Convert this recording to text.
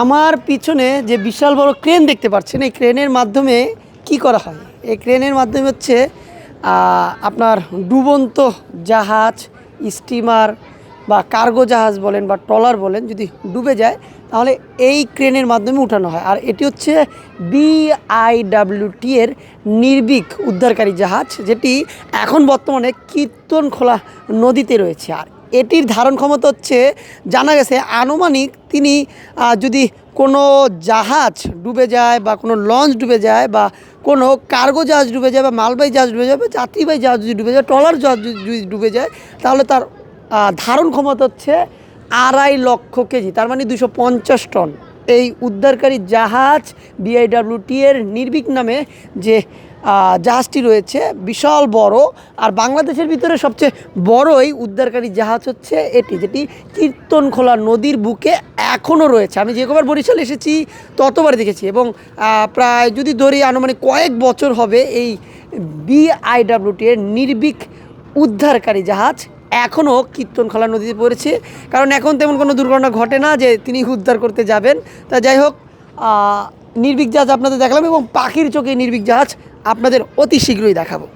আমার পিছনে যে বিশাল বড় ক্রেন দেখতে পাচ্ছেন, এই ক্রেনের মাধ্যমে কি করা হয়? এই ক্রেনের মাধ্যমে হচ্ছে আপনার ডুবন্ত জাহাজ, স্টিমার বা কার্গো জাহাজ বলেন বা ট্রলার বলেন যদি ডুবে যায়, তাহলে এই ক্রেনের মাধ্যমে উঠানো হয়। আর এটি হচ্ছে বিআইডাব্লিউটি এর নির্বিক উদ্ধারকারী জাহাজ, যেটি এখন বর্তমানে কীর্তন খোলা নদীতে রয়েছে। আর এটির ধারণ ক্ষমতা হচ্ছে, জানা গেছে আনুমানিক তিনি যদি কোনো জাহাজ ডুবে যায় বা কোনো লঞ্চ ডুবে যায় বা কোনো কার্গো জাহাজ ডুবে যায় বা মালবাহী জাহাজ ডুবে যায় বা যাত্রীবাহী জাহাজ যদি ডুবে যায়, ট্রলার জাহাজ যদি ডুবে যায় তাহলে তার ধারণ ক্ষমতা হচ্ছে আড়াই লক্ষ কেজি, তার মানে দুশো পঞ্চাশ টন। এই উদ্ধারকারী জাহাজ বিআইডাব্লিউটি এর নির্বিক নামে যে জাহাজটি রয়েছে, বিশাল বড়, আর বাংলাদেশের ভিতরে সবচেয়ে বড় এই উদ্ধারকারী জাহাজ হচ্ছে এটি, যেটি কীর্তনখোলা নদীর বুকে এখনও রয়েছে। আমি যে কবার বরিশাল এসেছি ততবার দেখেছি এবং প্রায় যদি ধরি, আনুমানিক কয়েক বছর হবে এই বিআইডাব্লিউটি এর নির্বিক উদ্ধারকারী জাহাজ এখনও কীর্তনখোলা নদীতে পড়েছে। কারণ এখন তেমন কোনো দুর্ঘটনা ঘটে না যে তিনি উদ্ধার করতে যাবেন। তা যাই হোক নির্বিক জাহাজ আপনাদের দেখালাম এবং পাখির চোখে নির্বিক জাহাজ আপনাদের অতি শীঘ্রই দেখাবো।